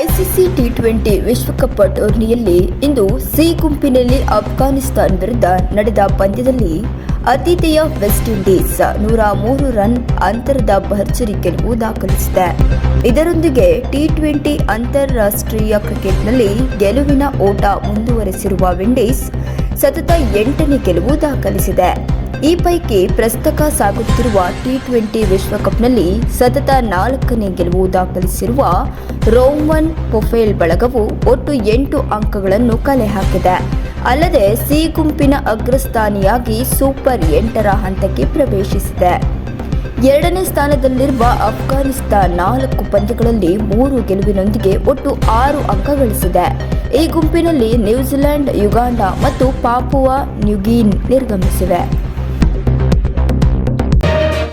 ICC T twenty ವಿಶ್ವಕಪ್ ಟೂರ್ನಿಯಲ್ಲಿ ಇಂದು C ಗುಂಪಿನಲ್ಲಿ ಅಫ್ಘಾನಿಸ್ತಾನ್ ವಿರುದ್ಧ ನಡೆದ ಪಂದ್ಯದಲ್ಲಿ ಆತಿಥೇಯ ವೆಸ್ಟ್ ಇಂಡೀಸ್ ನೂರ ಮೂರು ರನ್ ಅಂತರದ ಭರ್ಜರಿ ಗೆಲುವು ದಾಖಲಿಸಿದೆ. ಇದರೊಂದಿಗೆ ಟಿ ಟ್ವೆಂಟಿ ಅಂತಾರಾಷ್ಟ್ರೀಯ ಕ್ರಿಕೆಟ್ನಲ್ಲಿ ಗೆಲುವಿನ ಓಟ ಮುಂದುವರೆಸಿರುವ ವಿಂಡೀಸ್ ಸತತ ಎಂಟನೇ ಗೆಲುವು ದಾಖಲಿಸಿದೆ. ಈ ಪೈಕಿ ಪ್ರಸ್ತಕ ಸಾಗುತ್ತಿರುವ ಟಿ ಟ್ವೆಂಟಿ ವಿಶ್ವಕಪ್ನಲ್ಲಿ ಸತತ ನಾಲ್ಕನೇ ಗೆಲುವು ದಾಖಲಿಸಿರುವ ರೋಮನ್ ಪೊಫೇಲ್ ಬಳಗವು ಒಟ್ಟು ಎಂಟು ಅಂಕಗಳನ್ನು ಕಲೆ ಹಾಕಿದೆ. ಅಲ್ಲದೆ ಸಿ ಗುಂಪಿನ ಅಗ್ರಸ್ಥಾನಿಯಾಗಿ ಸೂಪರ್ ಎಂಟರ ಹಂತಕ್ಕೆ ಪ್ರವೇಶಿಸಿದೆ. ಎರಡನೇ ಸ್ಥಾನದಲ್ಲಿರುವ ಅಫ್ಘಾನಿಸ್ತಾನ್ ನಾಲ್ಕು ಪಂದ್ಯಗಳಲ್ಲಿ ಮೂರು ಗೆಲುವಿನೊಂದಿಗೆ ಒಟ್ಟು ಆರು ಅಂಕ ಗಳಿಸಿದೆ ಈ ಗುಂಪಿನಲ್ಲಿ ನ್ಯೂಜಿಲೆಂಡ್, ಯುಗಾಂಡ ಮತ್ತು ಪಾಪುವಾ ನ್ಯೂಗೀನ್ ನಿರ್ಗಮಿಸಿವೆ.